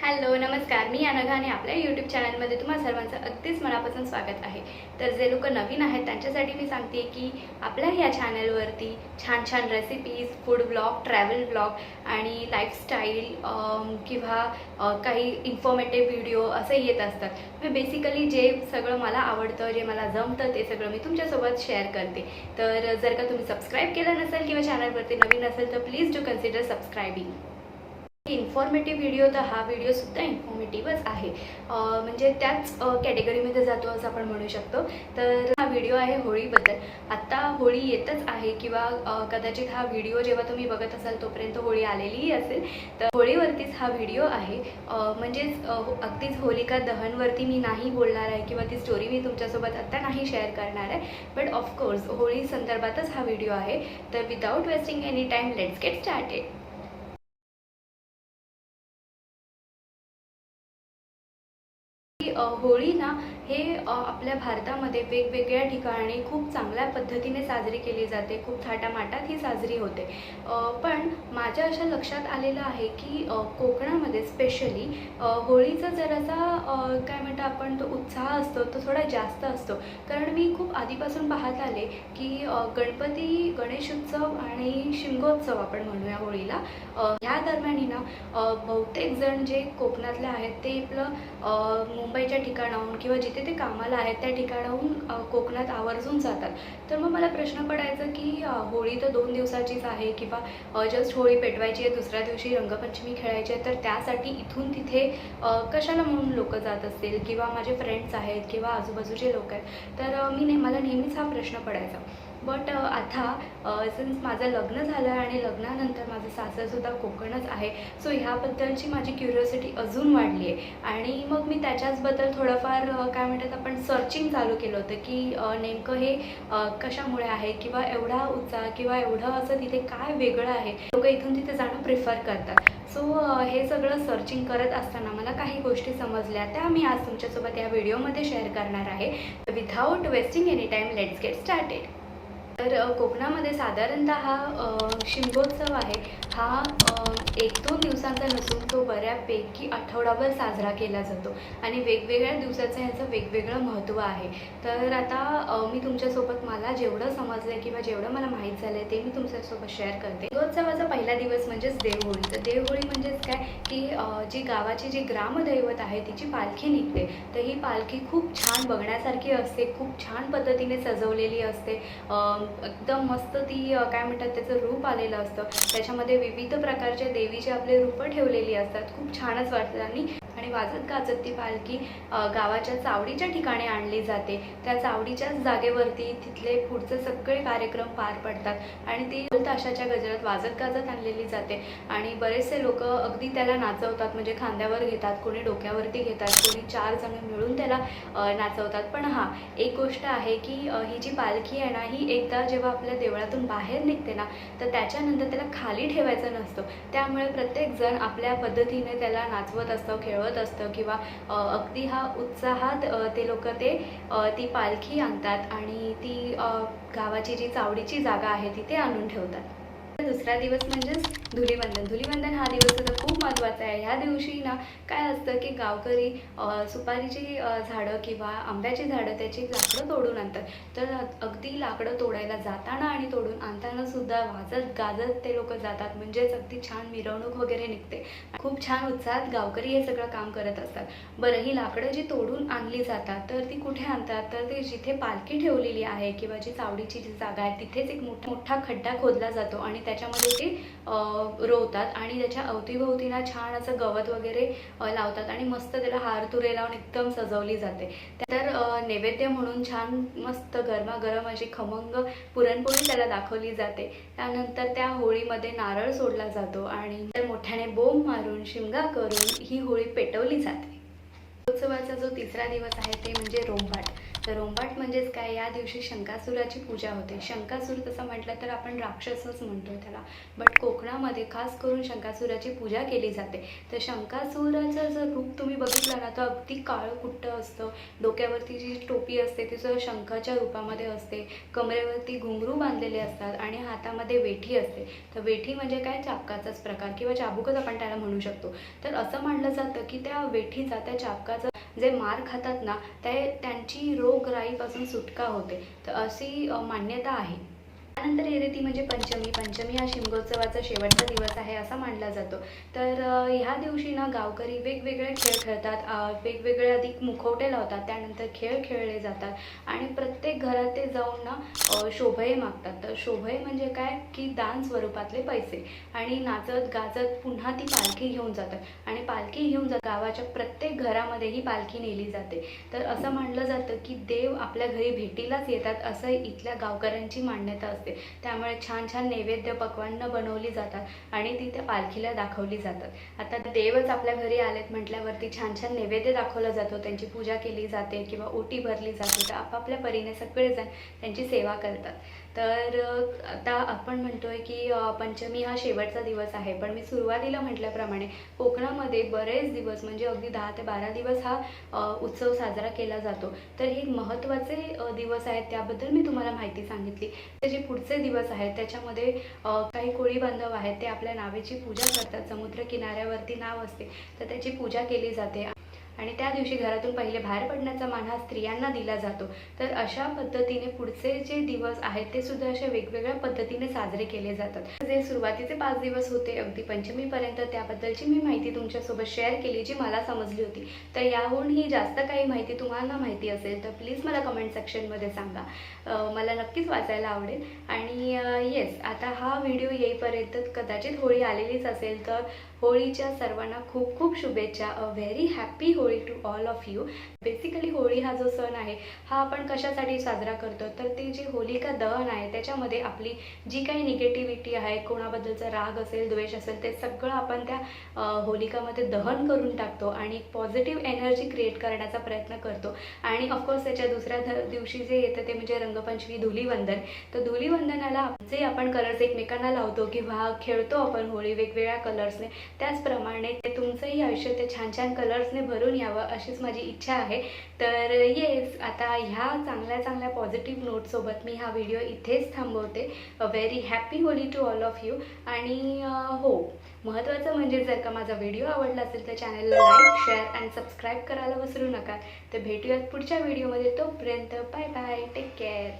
Hello नमस्कार. मी अनघा आणि आपल्या यूट्यूब चॅनलमध्ये तुम्हा सर्वांचं अगदीच मनापासून स्वागत आहे. तर जे लोक नवीन आहेत त्यांच्यासाठी मी सांगते की आपल्या ह्या चॅनलवरती छान छान recipes food blog travel blog आणि लाईफस्टाईल किंवा काही इन्फॉर्मेटिव्ह व्हिडिओ असे येत असतात. मी बेसिकली जे सगळं मला आवडतं जे मला जमतं ते सगळं मी तुमच्यासोबत शेअर करते. तर जर का तुम्ही सबस्क्राईब केलं नसेल किंवा चॅनलवरती नवीन असेल तर please do consider subscribing informative video तर हा व्हिडिओसुद्धा इन्फॉर्मेटिव्हच आहे. म्हणजे त्याच कॅटेगरीमध्ये जातो असं आपण म्हणू शकतो. तर हा व्हिडिओ आहे होळीबद्दल. आत्ता होळी येतच आहे किंवा कदाचित हा व्हिडिओ जेव्हा तुम्ही बघत असाल तोपर्यंत होळी आलेलीही असेल तर होळीवरतीच हा व्हिडिओ आहे. म्हणजेच हो- अगदीच होलिका दहनवरती मी नाही बोलणार आहे किंवा ती स्टोरी मी तुमच्यासोबत आत्ता नाही शेअर करणार आहे. बट ऑफकोर्स होळी संदर्भातच हा व्हिडिओ आहे. तर without wasting any time let's get started की, होळी ना हे आपल्या भारतामध्ये वेगवेगळ्या ठिकाणी खूप चांगल्या पद्धतीने साजरी केली जाते. खूप थाटामाटात ही साजरी होते. पण माझ्या अशा लक्षात आलेलं आहे की कोकणामध्ये स्पेशली होळीचा जरासा काय म्हणतो आपण तो उत्साह असतो तो थोडा जास्त असतो. कारण मी खूप आधीपासून पाहत आले की गणपती गणपती गणेशोत्सव आणि शिमगोत्सव आपण म्हणूया होळीला. ह्या दरम्यानी ना बहुतेक जण जे कोकणातले आहेत ते आपलं मुंबई मुंबईच्या ठिकाणाहून किंवा जिथे ते कामाला आहेत त्या ठिकाणाहून कोकणात आवर्जून जातात. तर मग मला प्रश्न पडायचा की होळी तर दोन दिवसाचीच आहे किंवा जस्ट होळी पेटवायची आहे दुसऱ्या दिवशी रंगपंचमी खेळायची आहे तर त्यासाठी इथून तिथे कशाला म्हणून लोक जात असतील? किंवा माझे फ्रेंड्स आहेत किंवा आजूबाजूचे लोक आहेत. तर मी ने मला नेहमीच हा प्रश्न पडायचा. बट आता सिन्स माझं लग्न झालं आहे आणि लग्नानंतर माझं सासरसुद्धा कोकणच आहे सो ह्याबद्दलची माझी क्युरिओसिटी अजून वाढली आहे आणि मग मी त्याच्याचबद्दल थोडंफार काय म्हणतात आपण सर्चिंग चालू केलं होतं की नेमकं हे कशामुळे आहे किंवा एवढा उत्साह किंवा एवढं असं तिथे काय वेगळं आहे? लोक इथून तिथे जाणं प्रिफर करतात. सो हे सगळं सर्चिंग करत असताना मला काही गोष्टी समजल्या. त्या मी आज तुमच्यासोबत या व्हिडिओमध्ये शेअर करणार आहे. Without wasting any time let's get started तर कोकणामध्ये साधारणतः हा शिमगोत्सव आहे. हा एक दोन दिवसांचा नसून तो बऱ्यापैकी आठवडाभर साजरा केला जातो. आणि वेगवेगळ्या दिवसाचं ह्याचं वेगवेगळं महत्त्व आहे. तर आता मी तुमच्यासोबत मला जेवढं समजलं आहे किंवा जेवढं मला माहीत झालं आहे ते मी तुमच्यासोबत शेअर करते. शिमगोत्सवाचा पहिला दिवस म्हणजेच देवहोळी. तर देवहोळी म्हणजेच काय? की जी गावाची जी ग्रामदैवत आहे तिची पालखी निघते. तर ही पालखी खूप छान बघण्यासारखी असते खूप छान पद्धतीने सजवलेली असते. एकदम मस्त ती काय म्हणतात त्याचं रूप आलेलं असतं. त्याच्यामध्ये विविध प्रकारच्या देवीचे आपले रूपं ठेवलेली असतात. खूप छानच वाटतं आणि आणि वाजत गाजत ती पालखी गावाच्या चावडीच्या ठिकाणी आणली जाते. त्या चावडीच्याच जागेवरती तिथले पुढचे सगळे कार्यक्रम पार पडतात आणि ती ताशाच्या गजरात वाजत गाजत आणलेली जाते. आणि बरेचसे लोक अगदी त्याला नाचवतात म्हणजे खांद्यावर घेतात कोणी डोक्यावरती घेतात कोणी चार जण मिळून त्याला नाचवतात. पण हां एक गोष्ट आहे की ही जी पालखी आहे ना ही एकदा जेव्हा आपल्या देवळातून बाहेर निघते ना तर त्याच्यानंतर त्याला खाली ठेवायचं नसतं. त्यामुळे प्रत्येक जण आपल्या पद्धतीने त्याला नाचवत असतं खेळवत असतं किंवा अगदी हा उत्साहात ते लोक ते ती पालखी आणतात आणि ती गावाची जी चावडीची जागा आहे तिथे आणून ठेवतात. दुसरा दिवस म्हणजेच धुलीवंदन. धुलीवंदन हा दिवस सुद्धा खूप महत्त्वाचा आहे. ह्या दिवशी ना काय असतं की गावकरी सुपारीची झाडं किंवा आंब्याची झाडं त्याची लाकडं तोडून आणतात. तर अगदी लाकडं तोडायला जाताना आणि तोडून आणताना सुद्धा वाजत गाजत ते लोक जातात. म्हणजेच अगदी छान मिरवणूक वगैरे निघते. खूप छान उत्साहात गावकरी हे सगळं काम करत असतात. बरं ही लाकडं जी तोडून आणली जातात तर ती कुठे आणतात? तर ते जिथे पालखी ठेवलेली आहे किंवा जी चावडीची जी जागा आहे तिथेच एक मोठा मोठा खड्डा खोदला जातो आणि त्या त्याच्यामध्ये ते रोवतात आणि त्याच्या अवतीभोवतीला छान असं गवत वगैरे लावतात आणि मस्त त्याला हार तुरे लावून एकदम सजवली जाते. तर नैवेद्य म्हणून छान मस्त गरमागरम अशी खमंग पुरणपोळी त्याला दाखवली जाते. त्यानंतर त्या होळीमध्ये नारळ सोडला जातो आणि तर मोठ्याने बोंब मारून शिमगा करून ही होळी पेटवली जाते. उत्सवाचा जो तिसरा दिवस आहे ते म्हणजे रोमभाट तर रोंबाट म्हणजेच काय? या दिवशी शंकासुराची पूजा होते. शंकासूर तसं म्हटलं तर आपण राक्षसच म्हणतो त्याला. बट कोकणामध्ये खास करून शंकासुराची पूजा केली जाते. तर शंकासुराचं जर रूप तुम्ही बघितलं ना तर अगदी काळं कुट्ट असतं. डोक्यावरती जी टोपी असते ती सुद्धा शंखाच्या रूपामध्ये असते. कमरेवरती घुंगरू बांधलेले असतात आणि हातामध्ये वेठी असते. तर वेठी म्हणजे काय? चापकाचाच प्रकार किंवा चाबूकच आपण त्याला म्हणू शकतो. तर असं मानलं जातं की त्या वेठीचा त्या चापकाचा जे मार खातात ना ते त्यांची रोगराईपासून सुटका होते. तर अशी मान्यता आहे. त्यानंतर येते ती म्हणजे पंचमी. पंचमी हा शिमगोत्सवाचा शेवटचा दिवस आहे असा मानला जातो. तर ह्या दिवशी ना गावकरी वेगवेगळे खेळ खेळतात वेगवेगळे अधिक मुखवटे लावतात त्यानंतर खेळ खेळले जातात. आणि प्रत्येक घरात ते जाऊन ना शोभये मागतात. तर शोभये म्हणजे काय? की दान स्वरूपातले पैसे. आणि नाचत गाजत पुन्हा ती पालखी घेऊन जातात. आणि पालखी घेऊन जात गावाच्या प्रत्येक घरामध्ये ही पालखी नेली जाते. तर असं मानलं जातं की देव आपल्या घरी भेटीलाच येतात असं इथल्या गावकऱ्यांची मान्यता असते. त्यामुळे छान छान नैवेद्य पक्वान्न बनवली जातात आणि ती त्या पालखीला दाखवली जातात. आता देवच आपल्या घरी आलेत म्हटल्यावरती छान छान नैवेद्य दाखवला जातो. त्यांची पूजा केली जाते किंवा ओटी भरली जाते. तर आपापल्या परीने सगळेजण त्यांची सेवा करतात. तर आता आपण म्हणतोय की पंचमी हा शेवटचा दिवस आहे. पण मी सुरुवातीला म्हटल्याप्रमाणे कोकणामध्ये बरेच दिवस म्हणजे अगदी दहा ते बारा दिवस हा उत्सव साजरा केला जातो. तर हे महत्त्वाचे दिवस आहेत त्याबद्दल मी तुम्हाला माहिती सांगितली. तर जे पुढचे दिवस आहेत त्याच्यामध्ये काही कोळी बांधव आहेत ते आपल्या नावेची पूजा करतात. समुद्र किनाऱ्यावरती नाव असते तर त्याची पूजा केली जाते. आणि त्या दिवशी घरातून पहिले बाहेर पडण्याचा मान हा स्त्रियांना दिला जातो. तर अशा पद्धतीने पुढचे जे दिवस आहेत ते सुद्धा अशा वेगवेगळ्या पद्धतीने साजरे केले जातात. जे सुरुवातीचे पाच दिवस होते अगदी पंचमीपर्यंत त्याबद्दलची मी माहिती तुमच्यासोबत शेअर केली जी मला समजली होती. तर याहूनही जास्त काही माहिती तुम्हाला माहिती असेल तर प्लीज मला कमेंट सेक्शनमध्ये सांगा. मला नक्कीच वाचायला आवडेल. आणि येस आता हा व्हिडिओ येईपर्यंत कदाचित होळी आलेलीच असेल तर होळीच्या सर्वांना खूप खूप शुभेच्छा. A very happy Holi to all of you basically Holi हा जो सण आहे हा आपण कशासाठी साजरा करतो? तर ते जे होलिका दहन आहे त्याच्यामध्ये आपली जी काही निगेटिव्हिटी आहे कोणाबद्दलचा राग असेल द्वेष असेल ते सगळं आपण त्या होलिकामध्ये दहन करून टाकतो आणि पॉझिटिव्ह एनर्जी क्रिएट करण्याचा प्रयत्न करतो. आणि ऑफकोर्स त्याच्या दुसऱ्या दिवशी जे येतं ते म्हणजे रंगपंचमी धुलीवंदन. तर धुलीवंदनाला जे आपण कलर्स एकमेकांना लावतो किंवा खेळतो आपण होळी वेगवेगळ्या कलर्सने त्याचप्रमाणे ते तुमचंही आयुष्य ते छान छान कलर्सने भरून यावं अशीच माझी इच्छा आहे. तर येस आता ह्या चांगल्या चांगल्या पॉझिटिव्ह नोटसोबत मी हा व्हिडिओ इथेच थांबवते. A very happy Holi to all of you आणि हो महत्त्वाचं म्हणजे जर का माझा व्हिडिओ आवडला असेल तर चॅनलला लाईक शेअर आणि सबस्क्राईब करायला विसरू नका. तर भेटूयात पुढच्या व्हिडिओमध्ये तोपर्यंत बाय बाय टेक केअर